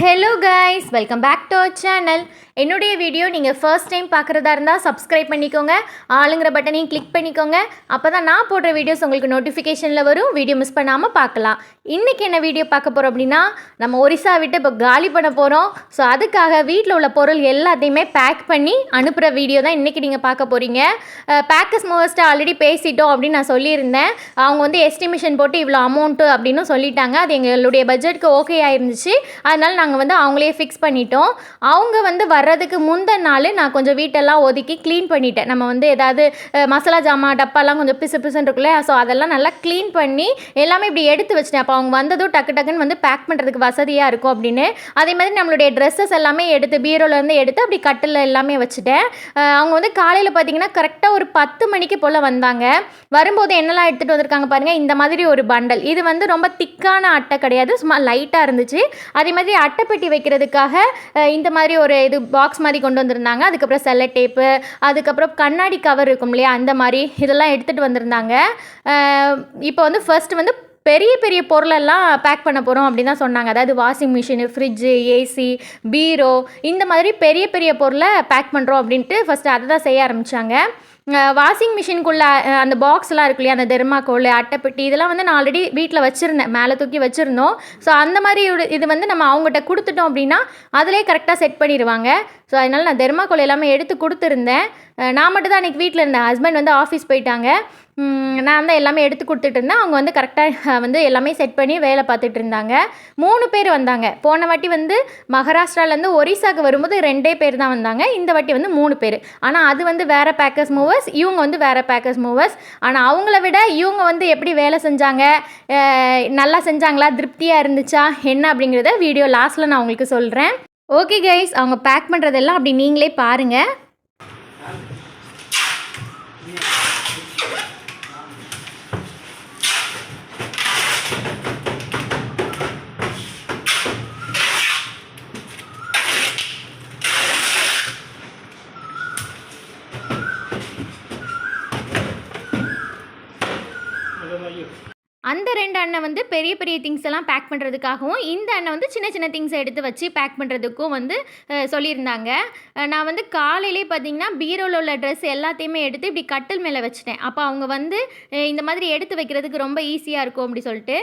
Hello guys welcome back to our channel என்னுடைய video நீங்கள் first time பார்க்குறதா இருந்தால் சப்ஸ்கிரைப் பண்ணிக்கோங்க. ஆளுங்கிற பட்டனையும் கிளிக் பண்ணிக்கோங்க. அப்போ தான் நான் போடுற வீடியோஸ் உங்களுக்கு நோட்டிஃபிகேஷனில் வரும். வீடியோ மிஸ் பண்ணாமல் பார்க்கலாம். இன்றைக்கி என்ன வீடியோ பார்க்க போகிறோம் அப்படின்னா நம்ம ஒரிசா விட்டு இப்போ காலி பண்ண போகிறோம் ஸோ அதுக்காக வீட்டில் உள்ள பொருள் எல்லாத்தையுமே பேக் பண்ணி அனுப்புகிற வீடியோ தான் இன்றைக்கி நீங்கள் பார்க்க போகிறீங்க பேக்கர்ஸ் மூவர்ஸ்ட்டு ஆல்ரெடி பேசிட்டோம் அப்படின்னு நான் சொல்லியிருந்தேன். அவங்க வந்து எஸ்டிமேஷன் போட்டு இவ்வளோ அமௌண்ட்டு அப்படின்னு சொல்லிட்டாங்க. அது எங்களுடைய பட்ஜெட்க்கு ஓகே ஆயிருந்துச்சு. அதனால் நாங்கள் நாங்கள் வந்து அவங்களே ஃபிக்ஸ் பண்ணிட்டோம். அவங்க வந்து வர்றதுக்கு முந்தின நாள் நான் கொஞ்சம் வீட்டெல்லாம் ஒதுக்கி க்ளீன் பண்ணிட்டேன். நம்ம வந்து ஏதாவது மசாலா ஜாமான் டப்பாலாம் கொஞ்சம் பிசு பிசுன்னு இருக்குல்ல ஸோ அதெல்லாம் நல்லா க்ளீன் பண்ணி எல்லாமே இப்படி எடுத்து வச்சிட்டேன். அப்போ அவங்க வந்ததும் டக்கு டக்குன்னு வந்து பேக் பண்ணுறதுக்கு வசதியாக இருக்கும் அப்படின்னு. அதே மாதிரி நம்மளுடைய ட்ரெஸ்ஸஸ் எல்லாமே எடுத்து பீரோலேருந்து எடுத்து அப்படி கட்டில் எல்லாமே வச்சுட்டேன். அவங்க வந்து காலையில் பார்த்தீங்கன்னா கரெக்டாக ஒரு பத்து மணிக்கு போல் வந்தாங்க. வரும்போது என்னெல்லாம் எடுத்துகிட்டு வந்திருக்காங்க பாருங்கள் இந்த மாதிரி ஒரு பண்டல் இது வந்து ரொம்ப திக்கான அட்டை கிடையாது சும்மா லைட்டாக இருந்துச்சு. அதே மாதிரி அட்டை அட்டைப்பெட்டி வைக்கிறதுக்காக இந்த மாதிரி ஒரு இது பாக்ஸ் மாதிரி கொண்டு வந்திருந்தாங்க. அதுக்கப்புறம் செல்ல டேப்பு அதுக்கப்புறம் கண்ணாடி கவர் இருக்கும் இல்லையா அந்த மாதிரி இதெல்லாம் எடுத்துகிட்டு வந்திருந்தாங்க. இப்போ வந்து ஃபர்ஸ்ட் வந்து பெரிய பெரிய பொருளெல்லாம் பேக் பண்ண போகிறோம் அப்படின்னு தான் சொன்னாங்க. அதாவது வாஷிங் மிஷினு ஃப்ரிட்ஜு ஏசி பீரோ இந்த மாதிரி பெரிய பெரிய பொருளை பேக் பண்ணுறோம் அப்படின்ட்டு ஃபஸ்ட்டு அதை தான் செய்ய ஆரம்பித்தாங்க வாஷிங் மிஷினுக்குள்ளே அந்த பாக்ஸ்லாம் இருக்கு இல்லையா அந்த தெர்மாக்கோல் அட்டைப்பெட்டி இதெல்லாம் வந்து நான் ஆல்ரெடி வீட்டில் வச்சுருந்தேன் மேலே தூக்கி வச்சுருந்தோம். ஸோ அந்த மாதிரி ஒரு- இது வந்து நம்ம அவங்ககிட்ட கொடுத்துட்டோம் அப்படின்னா அதிலே கரெக்டாக செட் பண்ணிடுவாங்க. ஸோ அதனால் நான் தெர்மாக்கோல் எல்லாமே எடுத்து கொடுத்துருந்தேன். நான் மட்டும் தான் அன்றைக்கி வீட்டில் இருந்தேன். ஹஸ்பண்ட் வந்து ஆஃபீஸ் போயிட்டாங்க. நான் தான் எல்லாமே எடுத்து கொடுத்துட்டு இருந்தேன். அவங்க வந்து கரெக்டாக வந்து எல்லாமே செட் பண்ணி வேலை பார்த்துட்டு இருந்தாங்க. மூணு பேர் வந்தாங்க. போன வாட்டி வந்து மகாராஷ்டிராலேருந்து ஒரிசாக்கு வரும்போது ரெண்டே பேர் தான் வந்தாங்க. இந்த வாட்டி வந்து மூணு பேர். ஆனால் அது வந்து வேறு பேக்கர்ஸ் மூவர்ஸ் இவங்க வந்து வேறு பேக்கர்ஸ் மூவர்ஸ் ஆனால் அவங்கள விட இவங்க வந்து எப்படி வேலை செஞ்சாங்க? நல்லா செஞ்சாங்களா? திருப்தியாக இருந்துச்சா? என்ன அப்படிங்கிறத வீடியோ லாஸ்ட்டில் நான் உங்களுக்கு சொல்கிறேன் ஓகே கைஸ் அவங்க பேக் பண்ணுறதெல்லாம் அப்படி நீங்களே பாருங்கள் அந்த ரெண்டு அண்ணன் வந்து பெரிய பெரிய திங்ஸ் எல்லாம் பேக் பண்ணுறதுக்காகவும் இந்த அண்ணன் வந்து சின்ன சின்ன திங்ஸை எடுத்து வச்சு பேக் பண்ணுறதுக்கும் வந்து சொல்லியிருந்தாங்க. நான் வந்து காலையிலே பார்த்தீங்கன்னா பீரோவில் உள்ள ட்ரெஸ் எல்லாத்தையுமே எடுத்து இப்படி கட்டில் மேலே வச்சுட்டேன். அப்போ அவங்க வந்து இந்த மாதிரி எடுத்து வைக்கிறதுக்கு ரொம்ப ஈஸியாக இருக்கும் அப்படி சொல்லிட்டு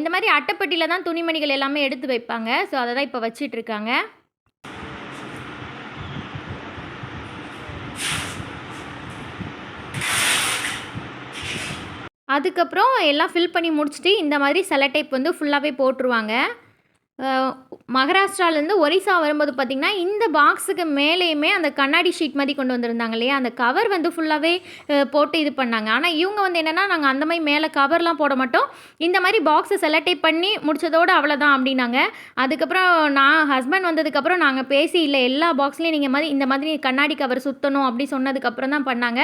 இந்த மாதிரி அட்டைப்பட்டியில் தான் துணிமணிகள் எல்லாமே எடுத்து வைப்பாங்க. ஸோ அதை தான் இப்போ வச்சிட்டு அதுக்கப்புறம் எல்லாம் ஃபில் பண்ணி முடிச்சுட்டு இந்த மாதிரி செலடைப் வந்து ஃபுல்லாகவே போட்டுருவாங்க. மகாராஷ்டிராலேருந்து ஒரிசா வரும்போது பார்த்திங்கன்னா இந்த பாக்ஸுக்கு மேலேயுமே அந்த கண்ணாடி ஷீட் மாதிரி கொண்டு வந்திருந்தாங்க இல்லையா? அந்த கவர் வந்து ஃபுல்லாகவே போட்டு இது பண்ணாங்க. ஆனால் இவங்க வந்து என்னென்னா நாங்கள் அந்த மாதிரி மேலே கவர்லாம் போட மாட்டோம். இந்த மாதிரி பாக்ஸை செலக்டைப் பண்ணி முடிச்சதோடு அவ்வளோதான் அப்படின்னாங்க. அதுக்கப்புறம் நான் ஹஸ்பண்ட் வந்ததுக்கப்புறம் நாங்கள் பேசி இல்லை எல்லா பாக்ஸ்லேயும் நீங்கள் மாதிரி இந்த மாதிரி கண்ணாடி கவர் சுற்றணும் அப்படி சொன்னதுக்கப்புறம் தான் பண்ணாங்க.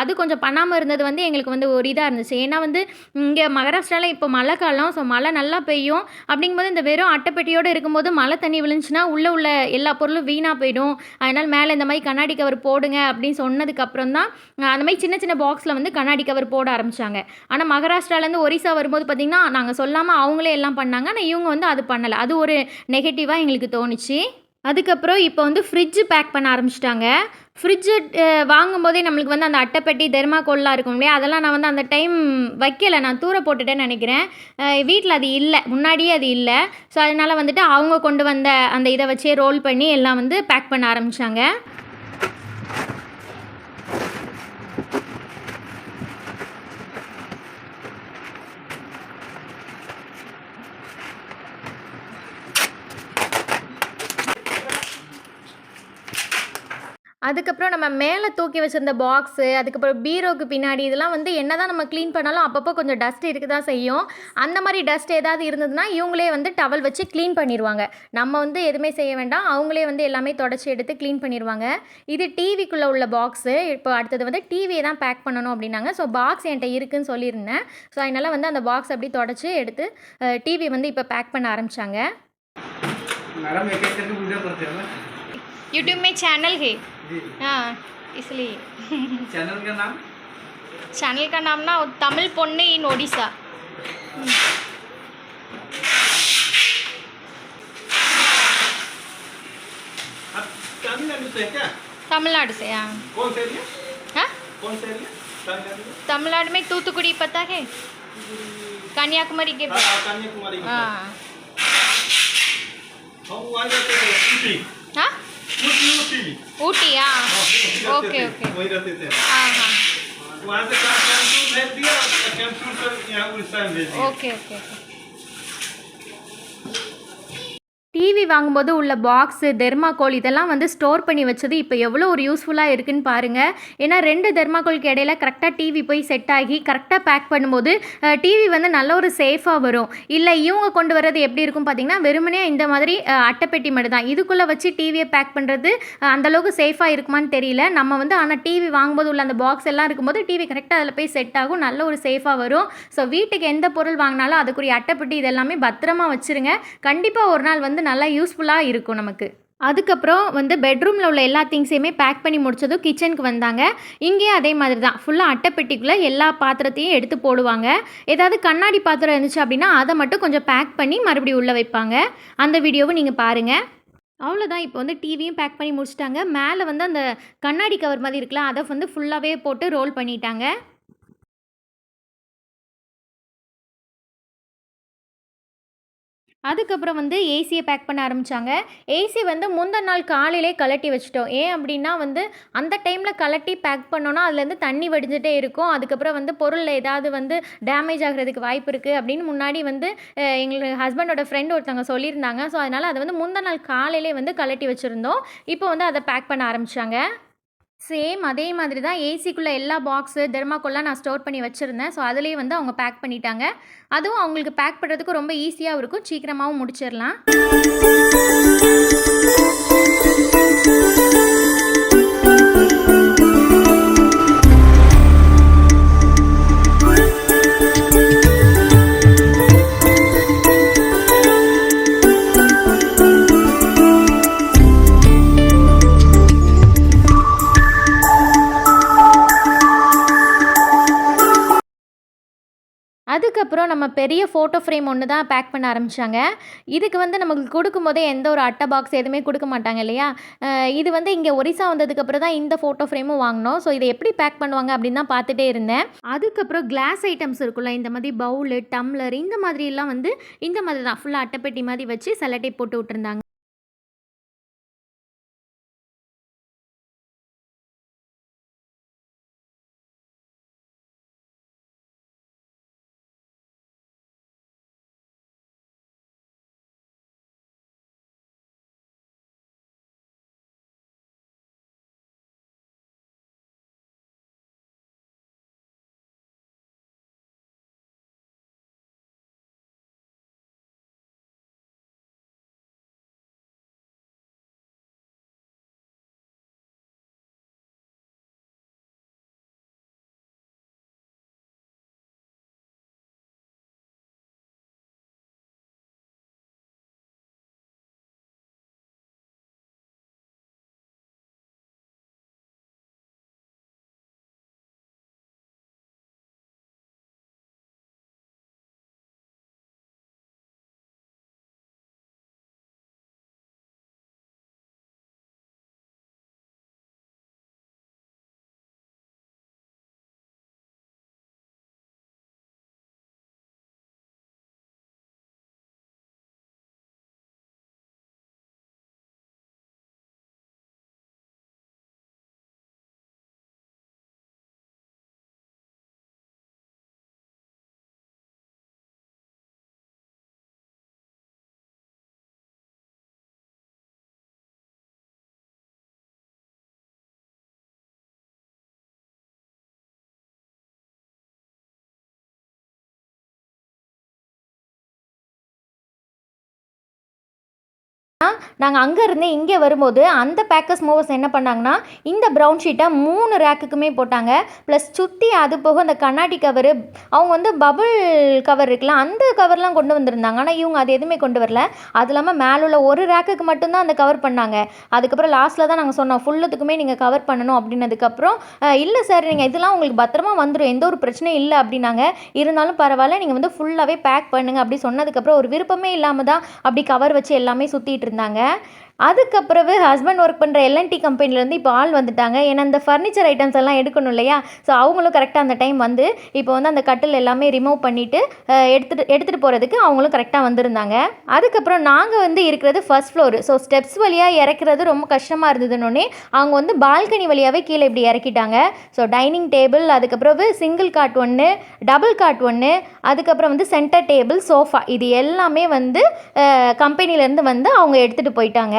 அது கொஞ்சம் பண்ணாமல் இருந்தது வந்து எங்களுக்கு வந்து ஒரு இதாக இருந்துச்சு. ஏன்னா வந்து இங்கே மகாராஷ்டிராவில் இப்போ மழை காலம் ஸோ மழை நல்லா பெய்யும். அப்படிங்கும்போது இந்த வெறும் அட்டைப்பெட்டியோடு இருக்கும்போது மழை தண்ணி விழுந்துச்சுன்னா உள்ளே உள்ள எல்லா பொருளும் வீணாக போயிடும். அதனால் மேலே இந்த மாதிரி கண்ணாடி கவர் போடுங்க அப்படின்னு சொன்னதுக்கப்புறம் தான் அந்த மாதிரி சின்ன சின்ன பாக்ஸில் வந்து கண்ணாடி கவர் போட ஆரம்பித்தாங்க ஆனால் மகாராஷ்டிராலேருந்து ஒரிசா வரும்போது பார்த்திங்கன்னா நாங்கள் சொல்லாமல் அவங்களே எல்லாம் பண்ணாங்க. ஆனால் இவங்க வந்து அது பண்ணலை. அது ஒரு நெகட்டிவாக எங்களுக்கு தோணுச்சு. அதுக்கப்புறம் இப்போ வந்து ஃப்ரிட்ஜு பேக் பண்ண ஆரம்பிச்சிட்டாங்க. ஃப்ரிட்ஜு வாங்கும்போதே நம்மளுக்கு வந்து அந்த அட்டைப்பெட்டி தெர்மாக்கோல்லாம் இருக்கும் இல்லையா? அதெல்லாம் நான் வந்து அந்த டைம் வைக்கலை. நான் தூர போட்டுட்டேன்னு நினைக்கிறேன். வீட்டில் அது இல்லை. முன்னாடியே அது இல்லை. ஸோ அதனால் வந்துட்டு அவங்க கொண்டு வந்த அந்த இதை வச்சே ரோல் பண்ணி எல்லாம் வந்து பேக் பண்ண ஆரம்பித்தாங்க அதுக்கப்புறம் நம்ம மேலே தூக்கி வச்சிருந்த பாக்ஸு அதுக்கப்புறம் பீரோக்கு பின்னாடி இதெல்லாம் வந்து என்ன தான் நம்ம க்ளீன் பண்ணாலும் அப்பப்போ கொஞ்சம் டஸ்ட் இருக்க தான் செய்யும். அந்த மாதிரி டஸ்ட் ஏதாவது இருந்ததுன்னா இவங்களே வந்து டவல் வச்சு க்ளீன் பண்ணிடுவாங்க நம்ம வந்து எதுவுமே செய்ய வேண்டாம். அவங்களே வந்து எல்லாமே தொடச்சி எடுத்து க்ளீன் பண்ணிடுவாங்க இது டிவிக்குள்ளே உள்ள பாக்ஸு இப்போ அடுத்தது வந்து டிவியை தான் பேக் பண்ணணும் அப்படின்னாங்க. ஸோ பாக்ஸ் என்கிட்ட இருக்குன்னு சொல்லியிருந்தேன். ஸோ அதனால் வந்து அந்த பாக்ஸ் அப்படி தொடச்சி எடுத்து டிவி வந்து இப்போ பேக் பண்ண ஆரம்பித்தாங்க यूट्यूब में चैनल है। हाँ इसलिए। चैनल का नाम? चैनल का नाम ना तमिल पोन्ने इन ओडिशा। तमिलनाडु से हाँ, हाँ? तमिलनाडु में तूतुकुड़ी पता है? कन्याकुमारी के पास। हाँ? ऊटी हाँ ओके ओके वहीं रहते थे हाँ हाँ वहाँ से कैंपसूर भेज दिया कैंपसूर से यहाँ उड़ीसा में भेज दिया ओके ओके வாங்கும்போது உள்ள பாக்ஸு தெர்மாக்கோல் இதெல்லாம் வந்து ஸ்டோர் பண்ணி வச்சது இப்போ எவ்வளோ ஒரு யூஸ்ஃபுல்லாக இருக்குன்னு பாருங்கள் ஏன்னா ரெண்டு தெர்மாக்கோலுக்கு இடையில கரெக்டாக டிவி போய் செட் ஆகி கரெக்டாக பேக் பண்ணும்போது டிவி வந்து நல்ல ஒரு சேஃபாக வரும். இல்லை இவங்க கொண்டு வர்றது எப்படி இருக்கும் பார்த்தீங்கன்னா வெறுமனே இந்த மாதிரி அட்டைப்பெட்டி மட்டும் தான் இதுக்குள்ளே வச்சு டிவியை பேக் பண்ணுறது அந்தளவுக்கு சேஃபாக இருக்குமான்னு தெரியல. நம்ம வந்து ஆனால் டிவி வாங்கும்போது உள்ள அந்த பாக்ஸ் எல்லாம் இருக்கும்போது டிவி கரெக்டாக அதில் போய் செட் ஆகும் நல்ல ஒரு சேஃபாக வரும். ஸோ வீட்டுக்கு எந்த பொருள் வாங்கினாலும் அதுக்குரிய அட்டைப்பெட்டி இதெல்லாமே பத்திரமா வச்சுருங்க. கண்டிப்பாக ஒரு நாள் வந்து நல்லா யூஸ் யூஸ்ஃபுல்லாக இருக்கும் நமக்கு. அதுக்கப்புறம் வந்து பெட்ரூமில் உள்ள எல்லா திங்ஸையுமே பேக் பண்ணி முடித்ததும் கிச்சனுக்கு வந்தாங்க. இங்கேயும் அதே மாதிரி தான் ஃபுல்லாக அட்டைப்பெட்டிக்குள்ளே எல்லா பாத்திரத்தையும் எடுத்து போடுவாங்க. ஏதாவது கண்ணாடி பாத்திரம் இருந்துச்சு அப்படின்னா அதை மட்டும் கொஞ்சம் பேக் பண்ணி மறுபடியும் உள்ளே வைப்பாங்க. அந்த வீடியோவும் நீங்கள் பாருங்கள் அவ்வளோதான் இப்போ வந்து டிவியும் பேக் பண்ணி முடிச்சிட்டாங்க. மேலே வந்து அந்த கண்ணாடி கவர் மாதிரி இருக்குல்ல அதை வந்து ஃபுல்லாகவே போட்டு ரோல் பண்ணிட்டாங்க. அதுக்கப்புறம் வந்து ஏசியை பேக் பண்ண ஆரம்பித்தாங்க ஏசி வந்து முந்தின நாள் காலையிலே கலட்டி வச்சிட்டோம். ஏன் அப்படின்னா வந்து அந்த டைமில் கலட்டி பேக் பண்ணோன்னா அதுலேருந்து தண்ணி வடிஞ்சிட்டே இருக்கும். அதுக்கப்புறம் வந்து பொருளில் ஏதாவது வந்து டேமேஜ் ஆகிறதுக்கு வாய்ப்பு இருக்குது அப்படின்னு முன்னாடி வந்து எங்களுக்கு ஹஸ்பண்டோட ஃப்ரெண்ட் ஒருத்தவங்க சொல்லியிருந்தாங்க. ஸோ அதனால் அதை வந்து முந்தின நாள் காலையிலே வந்து கலட்டி வச்சுருந்தோம். இப்போ வந்து அதை பேக் பண்ண ஆரம்பித்தாங்க சேம் அதே மாதிரி தான் ஏசிக்குள்ளே எல்லா பாக்ஸு தெர்மாக்கோல்லாம் நான் ஸ்டோர் பண்ணி வச்சுருந்தேன். ஸோ அதுலேயே வந்து அவங்க பேக் பண்ணிட்டாங்க. அதுவும் அவங்களுக்கு பேக் பண்ணுறதுக்கு ரொம்ப ஈஸியாகவும் இருக்கும். சீக்கிரமாகவும் முடிச்சிடலாம். அதுக்கப்புறம் நம்ம பெரிய ஃபோட்டோ ஃப்ரேம் ஒன்று தான் பேக் பண்ண ஆரம்பித்தாங்க இதுக்கு வந்து நமக்கு கொடுக்கும்போதே எந்த ஒரு அட்டை பாக்ஸ் எதுவுமே கொடுக்க மாட்டாங்க இல்லையா? இது வந்து இங்கே ஒரிசா வந்ததுக்கப்புறம் தான் இந்த ஃபோட்டோ ஃப்ரேமும் வாங்கினோம். ஸோ இதை எப்படி பேக் பண்ணுவாங்க அப்படின்னு தான் பார்த்துட்டே இருந்தேன். அதுக்கப்புறம் கிளாஸ் ஐட்டம்ஸ் இருக்குல்ல இந்த மாதிரி பவுலு டம்ளர் இந்த மாதிரிலாம் வந்து இந்த மாதிரி தான். ஃபுல்லாக அட்டைப்பெட்டி மாதிரி வச்சு செலட்டை போட்டு விட்டுருந்தாங்க. நாங்கள் அங்கே இருந்து இங்கே வரும்போது அந்த பேக்கர்ஸ் மூவர்ஸ் என்ன பண்ணாங்கன்னா இந்த ப்ரௌன் ஷீட்டை மூணு ரேக்குக்குமே போட்டாங்க. ப்ளஸ் சுற்றி அது போக அந்த கண்ணாடி கவரு அவங்க வந்து பபுள் கவர் இருக்குல்ல அந்த கவர்லாம் கொண்டு வந்திருந்தாங்க. ஆனால் இவங்க அது எதுவுமே கொண்டு வரல. அது இல்லாமல் மேலே உள்ள ஒரு ரேக்குக்கு மட்டும்தான் அந்த கவர் பண்ணாங்க. அதுக்கப்புறம் லாஸ்ட்டில் தான் நாங்கள் சொன்னோம் ஃபுல்லுத்துக்குமே நீங்கள் கவர் பண்ணணும் அப்படின்னதுக்கப்புறம் இல்லை சார் நீங்கள் இதெல்லாம் உங்களுக்கு பத்திரமா வந்துடும் எந்த ஒரு பிரச்சனையும் இல்லை அப்படின்னாங்க. இருந்தாலும் பரவாயில்ல நீங்கள் வந்து ஃபுல்லாகவே பேக் பண்ணுங்க அப்படி சொன்னதுக்கப்புறம் ஒரு விருப்பமே இல்லாமல் தான் அப்படி கவர் வச்சு எல்லாமே சுற்றிட்டு இருந்தாங்க அதுக்கப்புறவு ஹஸ்பண்ட் ஒர்க் பண்ணுற எல்என்டி கம்பெனிலேருந்து இப்போ ஆள் வந்துட்டாங்க. ஏன்னா அந்த ஃபர்னிச்சர் ஐட்டம்ஸ் எல்லாம் எடுக்கணும் இல்லையா? ஸோ அவங்களும் கரெக்டாக அந்த டைம் வந்து இப்போ வந்து அந்த கட்டில் எல்லாமே ரிமூவ் பண்ணிவிட்டு எடுத்துகிட்டு எடுத்துகிட்டு போகிறதுக்கு அவங்களும் கரெக்டாக வந்திருந்தாங்க. அதுக்கப்புறம் நாங்கள் வந்து இருக்கிறது ஃபர்ஸ்ட் ஃப்ளோர் ஸோ ஸ்டெப்ஸ் வழியாக இறக்குறது ரொம்ப கஷ்டமாக இருந்ததுன்னொன்னே அவங்க வந்து பால்கனி வழியாகவே கீழே இப்படி இறக்கிட்டாங்க. ஸோ டைனிங் டேபிள் அதுக்கப்புறம் சிங்கிள் காட் ஒன்று டபுள் காட் ஒன்று அதுக்கப்புறம் வந்து சென்டர் டேபிள் சோஃபா இது எல்லாமே வந்து கம்பெனிலேருந்து வந்து அவங்க எடுத்துகிட்டு போயிட்டாங்க.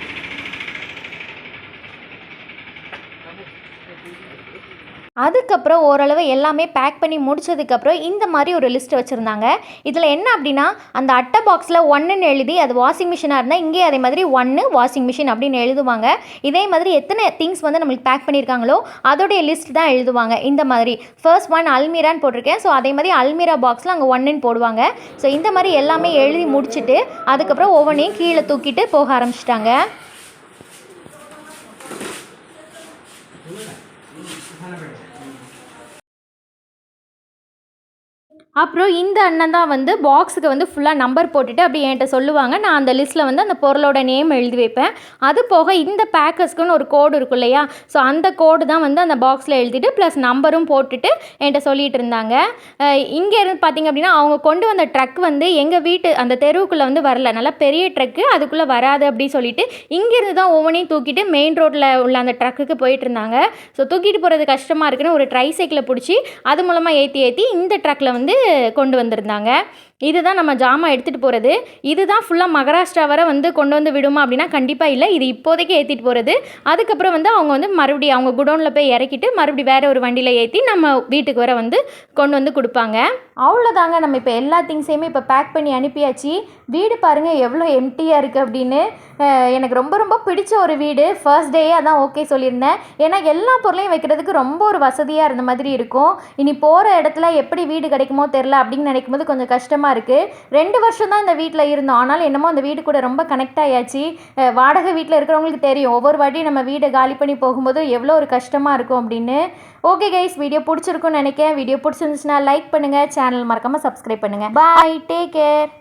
அதுக்கப்புறம் ஓரளவு எல்லாமே பேக் பண்ணி முடிச்சதுக்கப்புறம் இந்த மாதிரி ஒரு லிஸ்ட் வச்சுருந்தாங்க. இதில் என்ன அப்படின்னா அந்த அட்டை பாக்ஸில் ஒன்றுன்னு எழுதி அது வாஷிங் மிஷினாக இருந்தால் இங்கே அதே மாதிரி ஒன்று வாஷிங் மிஷின் அப்படின்னு எழுதுவாங்க. இதே மாதிரி எத்தனை திங்ஸ் வந்து நம்மளுக்கு பேக் பண்ணியிருக்காங்களோ அதோடைய லிஸ்ட் தான் எழுதுவாங்க. இந்த மாதிரி ஃபர்ஸ்ட் ஒன் அல்மீரான்னு போட்டிருக்கேன். ஸோ அதே மாதிரி அல்மீரா பாக்ஸில் அங்கே ஒன்றுன்னு போடுவாங்க. ஸோ இந்த மாதிரி எல்லாமே எழுதி முடிச்சுட்டு அதுக்கப்புறம் ஒவ்வொன்றையும் கீழே தூக்கிட்டு போக ஆரம்பிச்சிட்டாங்க. அப்புறம் இந்த அண்ணன் தான் வந்து பாக்ஸுக்கு வந்து ஃபுல்லாக நம்பர் போட்டுட்டு அப்படி என்கிட்ட சொல்லுவாங்க. நான் அந்த லிஸ்ட்டில் வந்து அந்த பொருளோட நேம் எழுதி வைப்பேன். அது போக இந்த பேக்கர்ஸ்க்குன்னு ஒரு கோடு இருக்கும் இல்லையா? ஸோ அந்த கோடு தான் வந்து அந்த பாக்ஸில் எழுதிட்டு ப்ளஸ் நம்பரும் போட்டுட்டு என்கிட்ட சொல்லிகிட்டு இருந்தாங்க. இங்கே இருந்து பார்த்தீங்க அப்படின்னா அவங்க கொண்டு வந்த ட்ரக் வந்து எங்கள் வீட்டு அந்த தெருவுக்குள்ளே வந்து வரல. நல்லா பெரிய ட்ரக்கு அதுக்குள்ளே வராது அப்படின்னு சொல்லிட்டு இங்கேருந்து தான் ஒவ்வொன்றையும் தூக்கிட்டு மெயின் ரோட்டில் உள்ள அந்த ட்ரக்குக்கு போயிட்டு இருந்தாங்க. ஸோ தூக்கிட்டு போகிறது கஷ்டமாக இருக்குன்னு ஒரு ட்ரை சைக்கிளை பிடிச்சி அது மூலமாக ஏற்றி ஏற்றி இந்த ட்ரக்கில் வந்து கொண்டு வந்திருந்தாங்க. இதுதான் நம்ம ஜாமான் எடுத்துகிட்டு போகிறது இதுதான் ஃபுல்லாக மகாராஷ்டிரா வரை வந்து கொண்டு வந்து விடுமா அப்படின்னா கண்டிப்பாக இல்லை. இது இப்போதைக்கு ஏற்றிட்டு போகிறது அதுக்கப்புறம் வந்து அவங்க வந்து மறுபடியும் அவங்க குடோனில் போய் இறக்கிட்டு மறுபடியும் வேறு ஒரு வண்டியில் ஏற்றி நம்ம வீட்டுக்கு வர வந்து கொண்டு வந்து கொடுப்பாங்க. அவ்வளோதாங்க நம்ம இப்போ எல்லா திங்ஸையுமே இப்போ பேக் பண்ணி அனுப்பியாச்சு. வீடு பாருங்கள் எவ்வளோ எம்டியாக இருக்குது அப்படின்னு. எனக்கு ரொம்ப ரொம்ப பிடிச்ச ஒரு வீடு. ஃபர்ஸ்ட் டேயே அதான் ஓகே சொல்லியிருந்தேன். ஏன்னா எல்லா பொருளையும் வைக்கிறதுக்கு ரொம்ப ஒரு வசதியாக இருந்த மாதிரி இருக்கும். இனி போகிற இடத்துல எப்படி வீடு கிடைக்குமோ தெரில அப்படின்னு நினைக்கும் போது கொஞ்சம் கஷ்டமாக இருக்குது ரெண்டு வருஷம் தான் இந்த வீட்டில் இருந்தோம். ஆனாலும் என்னமோ அந்த வீடு கூட ரொம்ப கனெக்ட் ஆயாச்சு. வாடகை வீட்டில் இருக்கிறவங்களுக்கு தெரியும். ஒவ்வொரு வாட்டியும் நம்ம வீடை காலி பண்ணி போகும்போது எவ்வளோ ஒரு கஷ்டமாக இருக்கும் அப்படின்னு. ஓகே கைஸ் வீடியோ பிடிச்சிருக்கும்னு நினைக்கிறேன். வீடியோ பிடிச்சிருந்துச்சுன்னா லைக் பண்ணுங்கள் சேனல் மறக்காமல் சப்ஸ்கிரைப் பண்ணுங்கள் பாய் டேக் கேர்